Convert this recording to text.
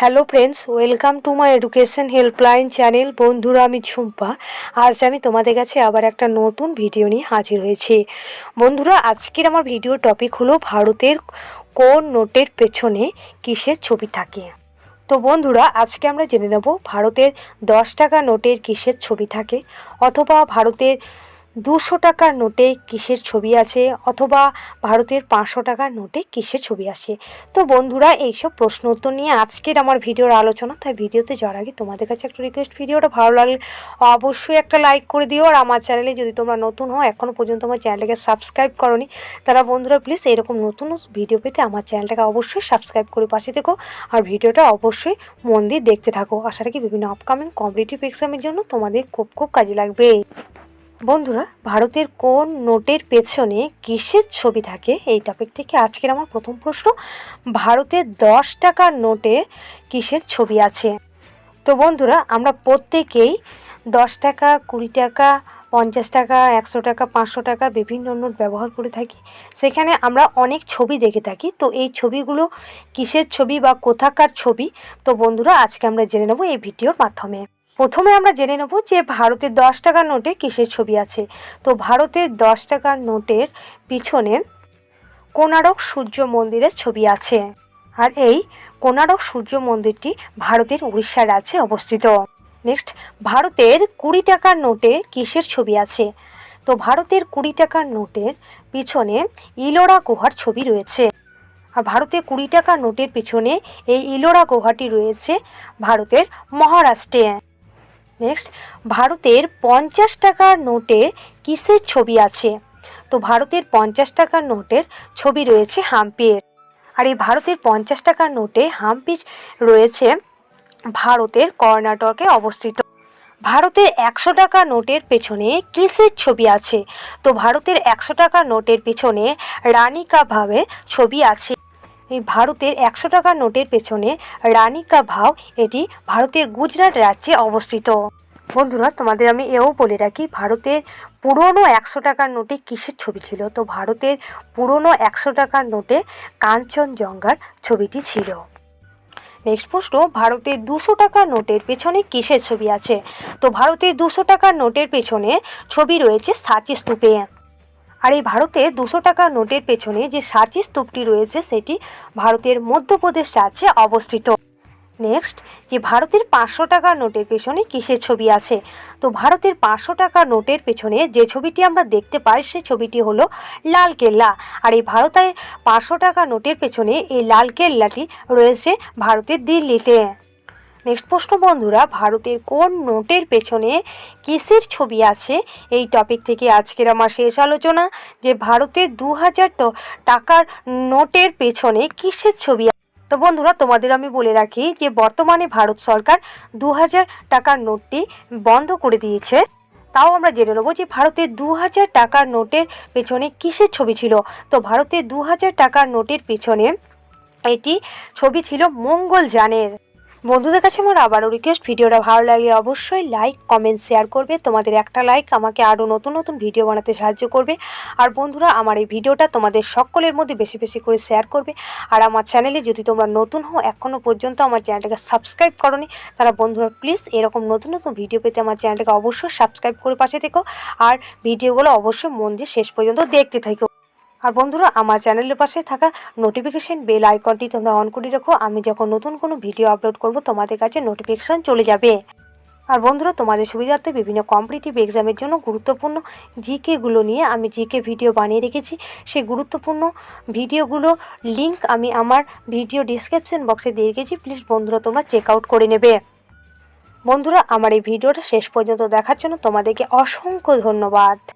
Hello friends welcome to my education helpline channel বন্ধুরা, আমি ঝুম্পা আজ আমি তোমাদের কাছে আবার একটা নতুন ভিডিও নিয়ে হাজির হয়েছি। বন্ধুরা, আজকের আমার ভিডিও টপিক হলো ভারতের কোন নোটের পেছনে কিসের ছবি থাকে। তো বন্ধুরা, আজকে আমরা জেনে নেব ভারতের দশ টাকা নোটের কিসের ছবি থাকে, অথবা ভারতের দুশো টাকার নোটে কিসের ছবি আছে অথবা ভারতের পাঁচশো টাকার নোটে কিসের ছবি আছে? তো বন্ধুরা, এইসব প্রশ্ন উত্তর নিয়ে আজকের আমার ভিডিওর আলোচনা। তাই ভিডিওতে যাওয়ার আগে তোমাদের কাছে একটা রিকোয়েস্ট ভিডিওটা ভালো লাগলে অবশ্যই একটা লাইক করে দিও। আর আমার চ্যানেলে যদি তোমরা নতুন হও এখনও পর্যন্ত আমার চ্যানেলটাকে সাবস্ক্রাইব করনি, তারা বন্ধুরা প্লিজ এরকম নতুন ভিডিও পেতে আমার চ্যানেলটাকে অবশ্যই সাবস্ক্রাইব করে পাশে থেকো। আর ভিডিওটা অবশ্যই মন দিয়ে দেখতে থাকো। আশা রাখি বিভিন্ন আপকামিং কম্পিটিটিভ এক্সামের জন্য তোমাদের খুব খুব কাজে লাগবে। বন্ধুরা, ভারতের কোন নোটের পেছনে কিসের ছবি থাকে? এই টপিক থেকে আজকের আমার প্রথম প্রশ্ন ভারতের দশ টাকার নোটে কিসের ছবি আছে? তো বন্ধুরা, আমরা প্রত্যেকেই দশ টাকা, কুড়ি টাকা, পঞ্চাশ টাকা, একশো টাকা, পাঁচশো টাকা বিভিন্ন নোট ব্যবহার করে থাকি। সেখানে আমরা অনেক ছবি দেখে থাকি। তো এই ছবিগুলো কিসের ছবি বা কোথাকার ছবি? তো বন্ধুরা, আজকে আমরা জেনে নেব এই ভিডিওর মাধ্যমে। প্রথমে আমরা জেনে নেব যে ভারতের দশ টাকার নোটে কিসের ছবি আছে। তো ভারতের দশ টাকার নোটের পিছনে কোনারক সূর্য মন্দিরের ছবি আছে। আর এই কোনারক সূর্য মন্দিরটি ভারতের উড়িষ্যা রাজ্যে অবস্থিত। নেক্সট, ভারতের কুড়ি টাকার নোটে কিসের ছবি আছে? তো ভারতের কুড়ি টাকার নোটের পিছনে ইলোরা গুহার ছবি রয়েছে। আর ভারতের কুড়ি টাকার নোটের পিছনে এই ইলোরা গুহাটি রয়েছে ভারতের মহারাষ্ট্রে। নেক্সট ভারতের পঞ্চাশ টাকার নোটে কিসের ছবি আছে? তো ভারতের পঞ্চাশ টাকার নোটের ছবি রয়েছে হাম্পির। আর এই ভারতের পঞ্চাশ টাকার নোটে হাম্পি রয়েছে ভারতের কর্ণাটকে অবস্থিত। ভারতের একশো টাকা নোটের পেছনে কিসের ছবি আছে? তো ভারতের একশো টাকা নোটের পেছনে রানিকা ভাবে ছবি আছে। এই ভারতের একশো টাকা নোটের পেছনে রানিকা ভাও, এটি ভারতের গুজরাট রাজ্যে অবস্থিত। বন্ধুরা, তোমাদের আমি এও বলে রাখি, ভারতের পুরনো একশো টাকার নোটে কিসের ছবি ছিল? তো ভারতের পুরনো একশো টাকার নোটে কাঞ্চনজঙ্ঘার ছবিটি ছিল। নেক্সট প্রশ্ন, ভারতের দুশো টাকার নোটের পেছনে কিসের ছবি আছে? তো ভারতের দুশো টাকার নোটের পেছনে ছবি রয়েছে সাচি স্তূপে। আর এই ভারতে দুশো টাকার নোটের পেছনে যে সাচি স্তূপটি রয়েছে, সেটি ভারতের মধ্যপ্রদেশ রাজ্যে অবস্থিত। নেক্সট, যে ভারতের পাঁচশো টাকার নোটের পেছনে কিসের ছবি আছে? তো ভারতের পাঁচশো টাকার নোটের পেছনে যে ছবিটি আমরা দেখতে পাই, সেই ছবিটি হলো লাল কেল্লা। আর এই ভারতের পাঁচশো টাকা নোটের পেছনে এই লাল কেল্লাটি রয়েছে ভারতের দিল্লিতে। নেক্সট প্রশ্ন, বন্ধুরা, ভারতের কোন নোটের পেছনে কিসের ছবি আছে? এই টপিক থেকে আজকের আমার শেষ আলোচনা, যে ভারতের দু হাজার টাকার নোটের পেছনে কিসের ছবি তো বন্ধুরা, তোমাদের আমি বলে রাখি যে বর্তমানে ভারত সরকার দু হাজার টাকার নোটটি বন্ধ করে দিয়েছে। তাও আমরা জেনে নেব যে ভারতের দু হাজার টাকার নোটের পেছনে কিসের ছবি ছিল। তো ভারতের দু হাজার টাকার নোটের পেছনে এটি ছবি ছিল মঙ্গলযানের বন্ধুদের কাছে আমার আবারও রিকোয়েস্ট ভিডিওটা ভালো লাগলে অবশ্যই লাইক কমেন্ট শেয়ার করবে। তোমাদের একটা লাইক আমাকে আরও নতুন নতুন ভিডিও বানাতে সাহায্য করবে। আর বন্ধুরা, আমার এই ভিডিওটা তোমাদের সকলের মধ্যে বেশি বেশি করে শেয়ার করবে। আর আমার চ্যানেলে যদি তোমরা নতুন হও এখনও পর্যন্ত আমার চ্যানেলটাকে সাবস্ক্রাইব করনি তারা বন্ধুরা প্লিজ এরকম নতুন নতুন ভিডিও পেতে আমার চ্যানেলটাকে অবশ্যই সাবস্ক্রাইব করে পাশে থেকো। আর ভিডিওগুলো অবশ্যই মন দিয়ে শেষ পর্যন্ত দেখতে থাকো। আর বন্ধুরা, আমার চ্যানেলের পাশে থাকা নোটিফিকেশন বেল আইকনটি তোমরা অন করে রাখো। আমি যখন নতুন কোনো ভিডিও আপলোড করব, তোমাদের কাছে নোটিফিকেশান চলে যাবে। আর বন্ধুরা, তোমাদের সুবিধার্থে বিভিন্ন কম্পিটিটিভ এক্সামের জন্য গুরুত্বপূর্ণ জিকেগুলো নিয়ে আমি জিকে ভিডিও বানিয়ে রেখেছি। সেই গুরুত্বপূর্ণ ভিডিওগুলো লিংক আমি আমার ভিডিও ডিসক্রিপশন বক্সে দিয়ে রেখেছি। প্লিজ বন্ধুরা, তোমরা চেক আউট করে নেবে। বন্ধুরা, আমার এই ভিডিওটা শেষ পর্যন্ত দেখার জন্য তোমাদেরকে অসংখ্য ধন্যবাদ।